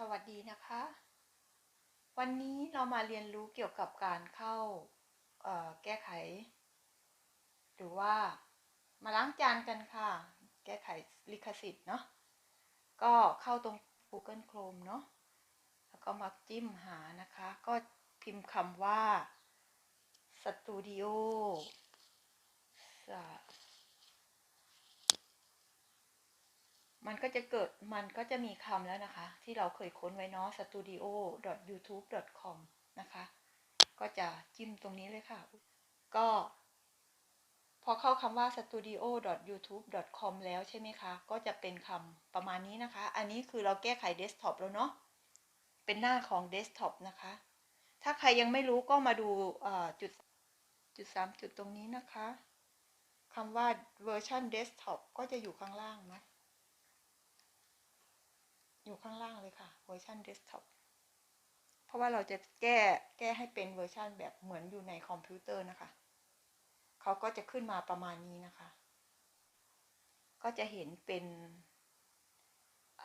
สวัสดีนะคะ วันนี้เรามาเรียนรู้เกี่ยวกับการเข้าแก้ไข หรือว่ามาล้างจานกันค่ะ แก้ไขลิขสิทธิ์เนาะก็เข้าตรง Google Chrome เนาะแล้วก็มาจิ้มหานะคะ ก็พิมพ์คำว่า Studio สะ มันก็จะเกิดมันก็จะมีคำแล้วนะคะ ที่เราเคยค้นไว้เนาะ studio.youtube.com นะคะ ก็จะจิ้มตรงนี้เลยค่ะ ก็ พอเข้าคำว่า studio.youtube.com แล้วใช่ไหมคะ ก็จะเป็นคำประมาณนี้นะคะ อันนี้คือเราแก้ไขเดสก์ท็อปแล้วเนาะ เป็นหน้าของเดสก์ท็อปนะคะ ถ้าใครยังไม่รู้ก็มาดูจุดจุดสามจุดตรงนี้นะคะคำว่าเวอร์ชันเดสก์ท็อปก็จะอยู่ข้างล่างนะ อยู่ข้างล่างเลยค่ะเวอร์ชันเดสก์ท็อปเพราะว่าเราจะแก้แก้ให้เป็นเวอร์ชันแบบเหมือนอยู่ในคอมพิวเตอร์นะคะเขาก็จะขึ้นมาประมาณนี้นะคะ ก็จะเห็นเป็นอ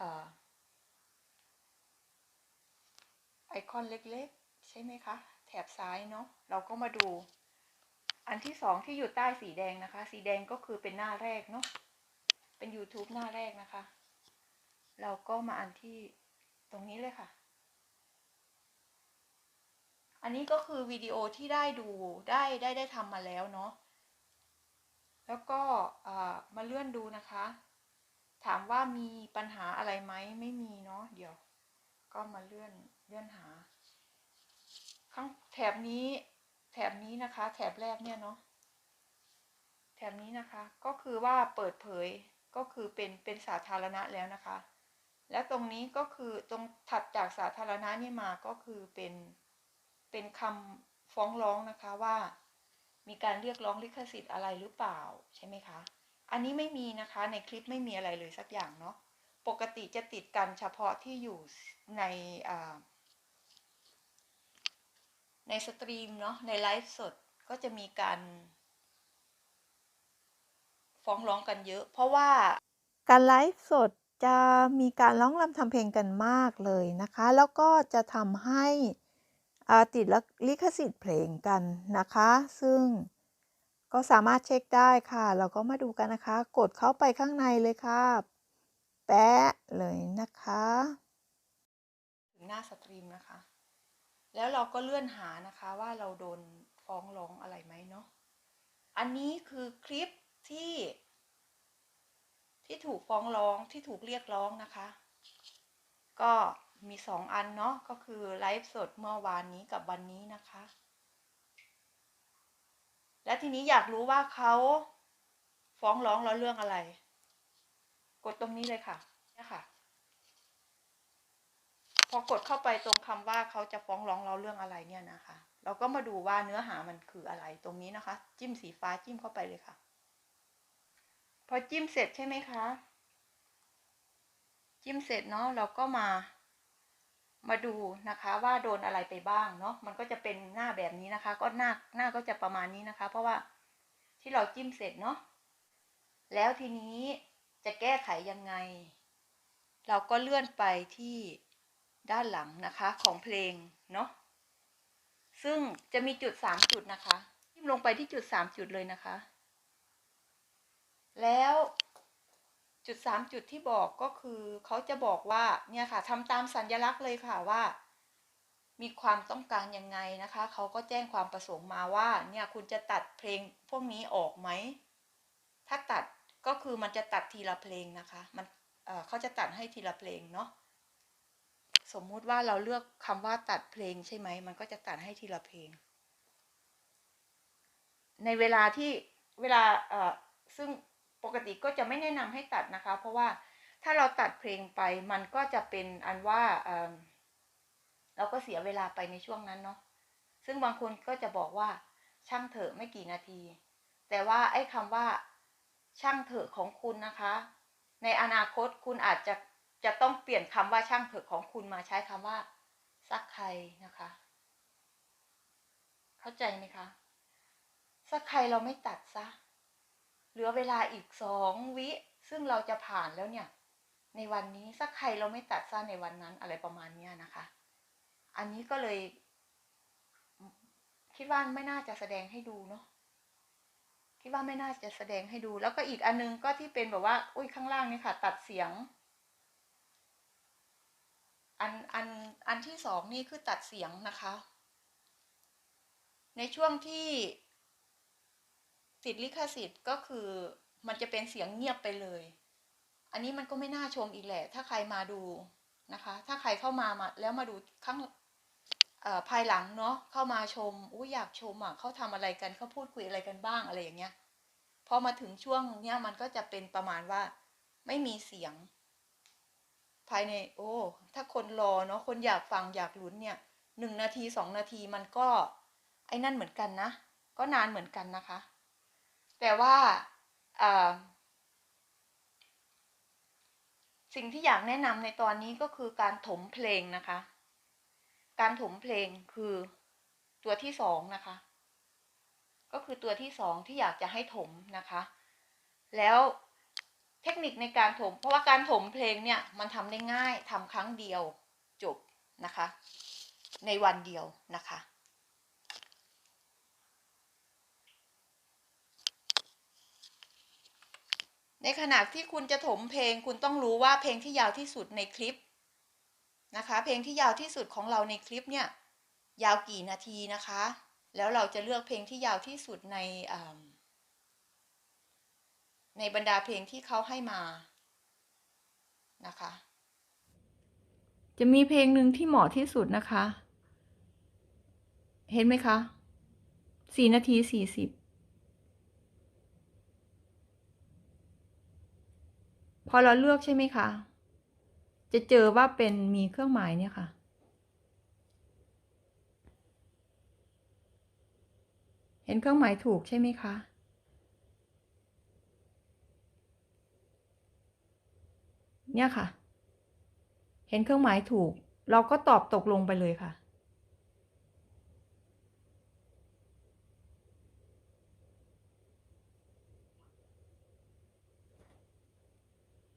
ไอคอนเล็กๆ ใช่ไหมคะ แถบซ้ายเนาะเราก็มาดูอันที่สองที่อยู่ใต้สีแดงนะคะ สีแดงก็คือเป็นหน้าแรกเนาะเป็น YouTube หน้าแรกนะคะ เราก็มาอันที่ตรงนี้เลยค่ะ อันนี้ก็คือวิดีโอที่ได้ดูได้ได้ได้ทำมาแล้วเนาะ แล้วก็มาเลื่อนดูนะคะ ถามว่ามีปัญหาอะไรไหมไม่มีเนาะเดี๋ยว ก็มาเลื่อนเลื่อนหา ข้างแถบนี้แถบนี้นะคะ แถบแรกเนี่ยเนาะแถบนี้นะคะก็คือว่าเปิดเผยก็คือเป็นเป็นสาธารณะแล้วนะคะ แล้วตรงนี้ก็คือตรงถัดจากสาธารณะนี่มาก็คือเป็นเป็นคำฟ้องร้องนะคะว่า มีการเรียกร้องลิขสิทธิ์อะไรหรือเปล่าใช่ไหมคะ อันนี้ไม่มีนะคะในคลิปไม่มีอะไรเลยสักอย่างเนาะปกติจะติดกันเฉพาะที่อยู่ในในสตรีมเนาะในไลฟ์สดก็จะมีการฟ้องร้องกันเยอะ เพราะว่าการไลฟ์สด จะมีการร้องรำทำเพลงกันมากเลยนะคะ แล้วก็จะทำให้ติดลิขสิทธิ์เพลงกันนะคะ ซึ่งก็สามารถเช็คได้ค่ะ เราก็มาดูกันนะคะ กดเข้าไปข้างในเลยค่ะ แปะเลยนะคะถึงหน้าสตรีมนะคะ แล้วเราก็เลื่อนหานะคะว่าเราโดนฟ้องร้องอะไรไหมเนาะ อันนี้คือคลิปที่ ที่ถูกฟ้องร้องที่ถูกเรียกร้องนะคะ ก็มีสองอันเนาะก็คือไลฟ์สดเมื่อวานนี้กับวันนี้นะคะ และทีนี้อยากรู้ว่าเขาฟ้องร้องเราเรื่องอะไร กดตรงนี้เลยค่ะเนี่ยค่ะ พอกดเข้าไปตรงคำว่าเขาจะฟ้องร้องเราเรื่องอะไรเนี่ยนะคะ เราก็มาดูว่าเนื้อหามันคืออะไรตรงนี้นะคะ จิ้มสีฟ้าจิ้มเข้าไปเลยค่ะ พอจิ้มเสร็จใช่ไหมคะ จิ้มเสร็จเนาะเราก็มา มาดูนะคะว่าโดนอะไรไปบ้างเนาะมันก็จะเป็นหน้าแบบนี้นะคะ ก็หน้าหน้าก็จะประมาณนี้นะคะ เพราะว่าที่เราจิ้มเสร็จเนาะแล้วทีนี้จะแก้ไขยังไง เราก็เลื่อนไปที่ด้านหลังนะคะของเพลงเนาะซึ่งจะมีจุดสามจุดนะคะจิ้มลงไปที่จุดสามจุดเลยนะคะ แล้วจุดสามจุดที่บอกก็คือเขาจะบอกว่าเนี่ยค่ะทำตามสัญลักษณ์เลยค่ะว่า มีความต้องการยังไงนะคะเขาก็แจ้งความประสงค์มาว่าเนี่ยคุณจะตัดเพลงพวกนี้ออกไหมถ้าตัดก็คือมันจะตัดทีละเพลงนะคะมันเเขาจะตัดให้ทีละเพลงเนาะสมมุติว่าเราเลือกคำว่าตัดเพลงใช่ไหมมันก็จะตัดให้ทีละเพลง ในเวลาที่เวลาซึ่ง ปกติก็จะไม่แนะนำให้ตัดนะคะ เพราะว่าถ้าเราตัดเพลงไปมันก็จะเป็นอันว่าเเราก็เสียเวลาไปในช่วงนั้นเนาะซึ่งบางคนก็จะบอกว่าช่างเถอะไม่กี่นาที แต่ว่าไอ้คำว่าช่างเถอะของคุณนะคะ ในอนาคตคุณอาจจะจะต้องเปลี่ยนคำว่าช่างเถอะของคุณมาใช้คำว่าซักใครนะคะ เข้าใจไหมคะซักใครเราไม่ตัดซะ เหลือเวลาอีกสองวิ ซึ่งเราจะผ่านแล้วเนี่ย ในวันนี้สักใครเราไม่ตัดสั้นในวันนั้นอะไรประมาณเนี้ยนะคะ อันนี้ก็เลย คิดว่าไม่น่าจะแสดงให้ดูเนาะคิดว่าไม่น่าจะแสดงให้ดู แล้วก็อีกอันนึงก็ที่เป็นแบบว่า อุ้ยข้างล่างนี่ค่ะ ตัดเสียง อันอันอันที่สองนี่คือตัดเสียงนะคะ ในช่วงที่ ติดลิขสิทธิ์ก็คือมันจะเป็นเสียงเงียบไปเลย อันนี้มันก็ไม่น่าชมอีกแหละ ถ้าใครมาดูนะคะ ถ้าใครเข้ามามาแล้วมาดูข้างภายหลังเนาะเข้ามาชมอุ้อยากชมอะเขาทำอะไรกันเขาพูดคุยอะไรกันบ้างอะไรอย่างเงี้ยพอมาถึงช่วงเนี้ยมันก็จะเป็นประมาณว่า ไม่มีเสียง ภายใน โอ้ ถ้าคนรอเนาะคนอยากฟังอยากลุ้นเนี่ยหนึ่งนาทีสองนาทีมันก็ ไอ้นั่นเหมือนกันนะ ก็นานเหมือนกันนะคะ แต่ว่าสิ่งที่อยากแนะนำในตอนนี้ก็คือการถมเพลงนะคะ การถมเพลงคือตัวที่สองนะคะ ก็คือตัวที่สองที่อยากจะให้ถมนะคะ แล้วเทคนิคในการถม เพราะว่าการถมเพลงเนี่ยมันทำได้ง่ายทำครั้งเดียวจบนะคะ ในวันเดียวนะคะ ในขณะที่คุณจะถมเพลงคุณต้องรู้ว่าเพลงที่ยาวที่สุดในคลิปนะคะ เพลงที่ยาวที่สุดของเราในคลิปเนี่ยยาวกี่นาทีนะคะ แล้วเราจะเลือกเพลงที่ยาวที่สุดในในบรรดาเพลงที่เขาให้มานะคะ จะมีเพลงหนึ่งที่เหมาะที่สุดนะคะ เห็นไหมคะสี่นาทีสี่สิบ พอเราเลือกใช่ไหมคะ จะเจอว่าเป็นมีเครื่องหมายเนี่ยค่ะ เห็นเครื่องหมายถูกใช่ไหมคะเนี่ยค่ะ เห็นเครื่องหมายถูก เราก็ตอบตกลงไปเลยค่ะ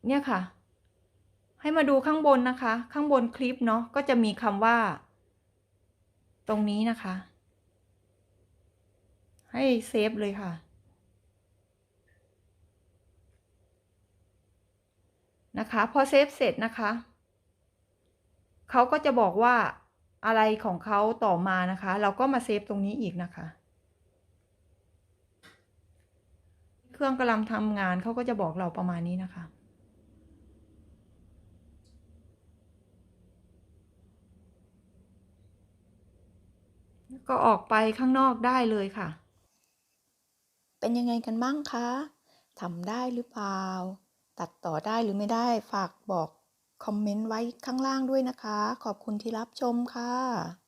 เนี่ยค่ะ ให้มาดูข้างบนนะคะ ข้างบนคลิปเนาะก็จะมีคำว่า ตรงนี้นะคะ ให้เซฟเลยค่ะ นะคะ พอเซฟเสร็จนะคะเขาก็จะบอกว่าอะไรของเขาต่อมานะคะ เราก็มาเซฟตรงนี้อีกนะคะ เครื่องกำลังทำงานเขาก็จะบอกเราประมาณนี้นะคะ ก็ออกไปข้างนอกได้เลยค่ะ เป็นยังไงกันบ้างคะทำได้หรือเปล่า ตัดต่อได้หรือไม่ได้ฝากบอกคอมเมนต์ไว้ข้างล่างด้วยนะคะ ขอบคุณที่รับชมค่ะ